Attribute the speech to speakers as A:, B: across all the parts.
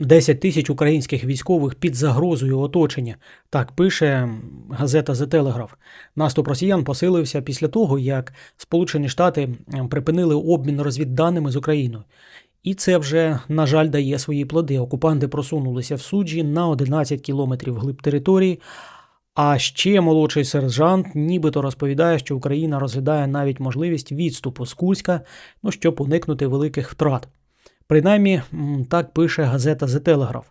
A: 10 тисяч українських військових під загрозою оточення. Так пише газета The Telegraph. Наступ росіян посилився після того, як Сполучені Штати припинили обмін розвідданими з Україною. І це вже, на жаль, дає свої плоди. Окупанти просунулися в суджі на 11 кілометрів глиб території. А ще молодший сержант нібито розповідає, що Україна розглядає навіть можливість відступу з Курська, ну, щоб уникнути великих втрат. Принаймні, так пише газета The Telegraph.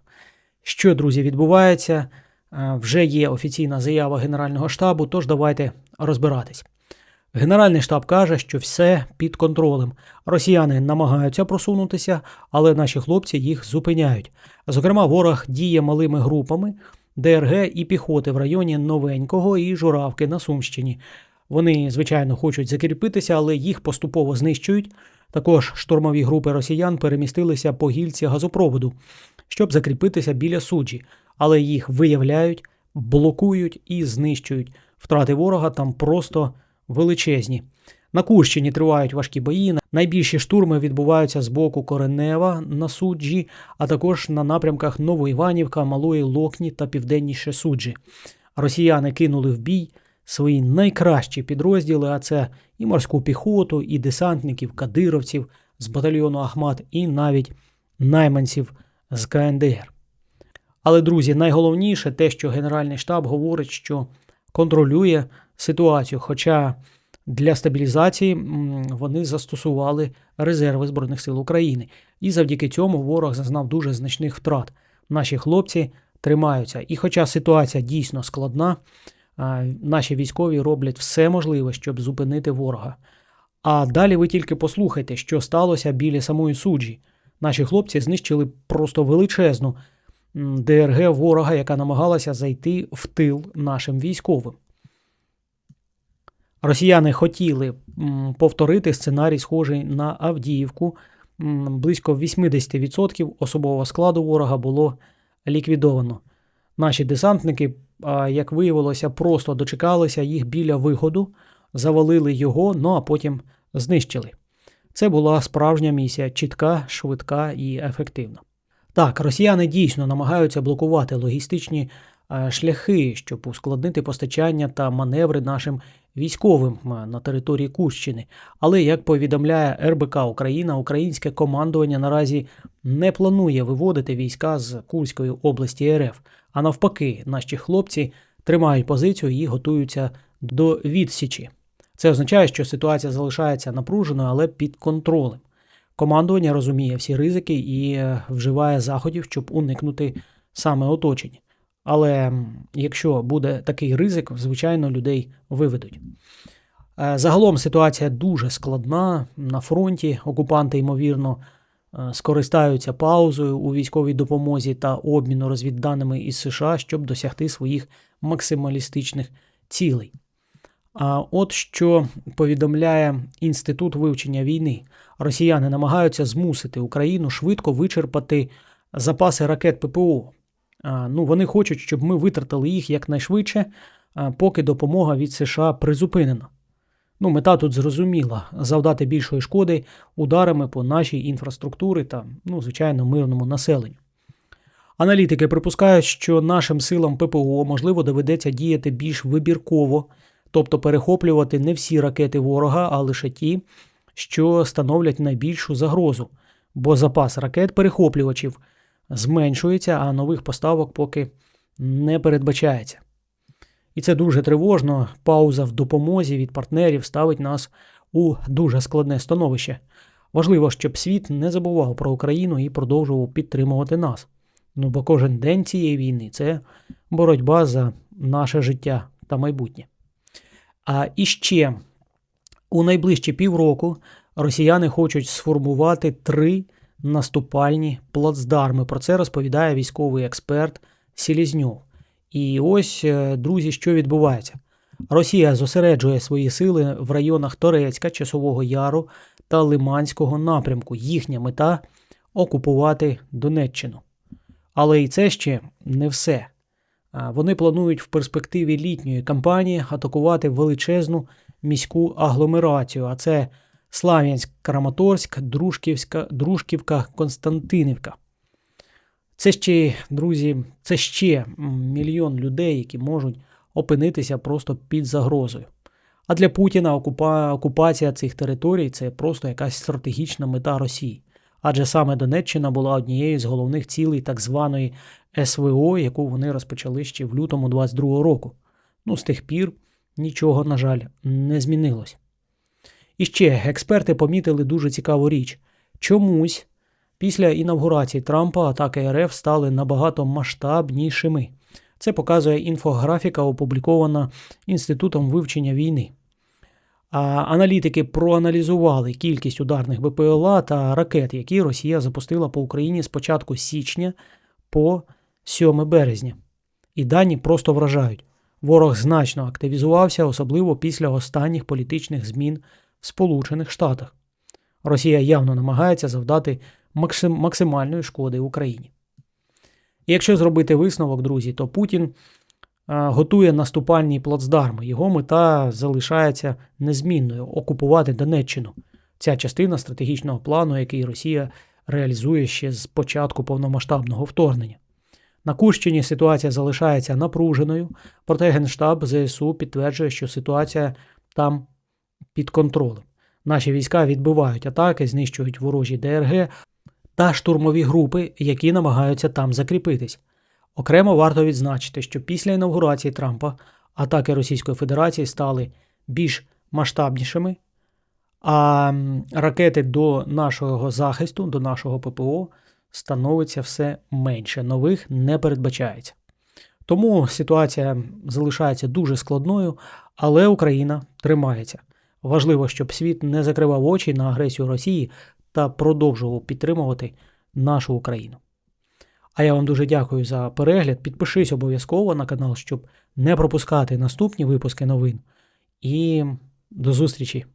A: Що, друзі, відбувається? Е, Вже є офіційна заява Генерального штабу, тож давайте розбиратись. Генеральний штаб каже, що все під контролем. Росіяни намагаються просунутися, але наші хлопці їх зупиняють. Зокрема, ворог діє малими групами ДРГ і піхоти в районі Новенького і Журавки на Сумщині. Вони, звичайно, хочуть закріпитися, але їх поступово знищують. Також штурмові групи росіян перемістилися по гільці газопроводу, щоб закріпитися біля суджі, але їх виявляють, блокують і знищують. Втрати ворога там просто величезні. На Курщині тривають важкі бої. Найбільші штурми відбуваються з боку Коренева на суджі, а також на напрямках Новоіванівка, Малої Локні та Південніше суджі. Росіяни кинули в бій свої найкращі підрозділи, а це і морську піхоту, і десантників, кадировців з батальйону Ахмат, і навіть найманців з КНДР. Але, друзі, найголовніше те, що Генеральний штаб говорить, що контролює ситуацію. Хоча для стабілізації вони застосували резерви Збройних сил України. І завдяки цьому ворог зазнав дуже значних втрат. Наші хлопці тримаються. І хоча ситуація дійсно складна, наші військові роблять все можливе, щоб зупинити ворога. А далі ви тільки послухайте, що сталося біля самої суджі. Наші хлопці знищили просто величезну ДРГ ворога, яка намагалася зайти в тил нашим військовим. Росіяни хотіли повторити сценарій, схожий на Авдіївку. Близько 80% особового складу ворога було ліквідовано. Наші десантники, як виявилося, просто дочекалися їх біля виходу, завалили його, ну а потім знищили. Це була справжня місія, чітка, швидка і ефективна. Так, росіяни дійсно намагаються блокувати логістичні шляхи, щоб ускладнити постачання та маневри нашим військовим е, на території Курщини. Але як повідомляє РБК Україна, українське командування наразі не планує виводити війська з Курської області РФ. А навпаки, наші хлопці тримають позицію і готуються до відсічі. Це означає, що ситуація залишається напруженою, але під контролем. Командування розуміє всі ризики і е, вживає заходів, щоб уникнути саме оточення. Але якщо буде такий ризик, звичайно, людей виведуть. Е, Загалом ситуація дуже складна на фронті. Окупанти, ймовірно, е, скористаються паузою у військовій допомозі та обміну розвідданими із США, щоб досягти своїх максималістичних цілей. А от що повідомляє Інститут вивчення війни. Росіяни намагаються змусити Україну швидко вичерпати запаси ракет ППО. Ну, вони хочуть, щоб ми витратили їх якнайшвидше, поки допомога від США призупинена. Ну, мета тут зрозуміла завдати більшої шкоди ударами по нашій інфраструктурі та, ну, звичайно, мирному населенню. Аналітики припускають, що нашим силам ППО можливо доведеться діяти більш вибірково, тобто перехоплювати не всі ракети ворога, а лише ті, що становлять найбільшу загрозу, бо запас ракет перехоплювачів зменшується, а нових поставок поки не передбачається. І це дуже тривожно. Пауза в допомозі від партнерів ставить нас у дуже складне становище. Важливо, щоб світ не забував про Україну і продовжував підтримувати нас. Ну бо кожен день цієї війни це боротьба за наше життя та майбутнє. А іще у найближчі півроку росіяни хочуть сформувати три наступальні плацдарми. Про це розповідає військовий експерт Селізньов. І ось, е, друзі, що відбувається. Росія зосереджує свої сили в районах Торецька, Часового Яру та Лиманського напрямку. Їхня мета окупувати Донеччину. Але і це ще не все. Вони планують в перспективі літньої кампанії атакувати величезну міську агломерацію, а це Слав'янськ, Краматорськ, Дружківська, Дружківка, Константинівка. Це ще, друзі, це ще мільйон людей, які можуть опинитися просто під загрозою. А для Путіна окупа... окупація цих територій це просто якась стратегічна мета Росії. Адже саме Донеччина була однією з головних цілей так званої СВО, яку вони розпочали ще в лютому 22-го року. Ну, з тих пір нічого, на жаль, не змінилось. І ще експерти помітили дуже цікаву річ. Чомусь після інавгурації Трампа атаки РФ стали набагато масштабнішими. Це показує інфографіка, опублікована Інститутом вивчення війни. А аналітики проаналізували кількість ударних БПЛА та ракет, які Росія запустила по Україні з початку січня по 7 березня. І дані просто вражають. Ворог значно активізувався, особливо після останніх політичних змін Сполучених Штатах. Росія явно намагається завдати максим- максимальної шкоди Україні. І якщо зробити висновок, друзі, то Путін а, готує наступальні плацдарми. Його мета залишається незмінною окупувати Донеччину. Ця частина стратегічного плану, який Росія реалізує ще з початку повномасштабного вторгнення. На Курщині ситуація залишається напруженою, проте Генштаб ЗСУ підтверджує, що ситуація там під контролем. Наші війська відбивають атаки, знищують ворожі ДРГ та штурмові групи, які намагаються там закріпитись. Окремо варто відзначити, що після інаугурації Трампа атаки Російської Федерації стали більш масштабнішими, а ракети до нашого захисту, до нашого ППО становиться все менше. Нових не передбачається. Тому ситуація залишається дуже складною, але Україна тримається. Важливо, щоб світ не закривав очі на агресію Росії та продовжував підтримувати нашу Україну. А я вам дуже дякую за перегляд. Підпишись обов'язково на канал, щоб не пропускати наступні випуски новин. І до зустрічі!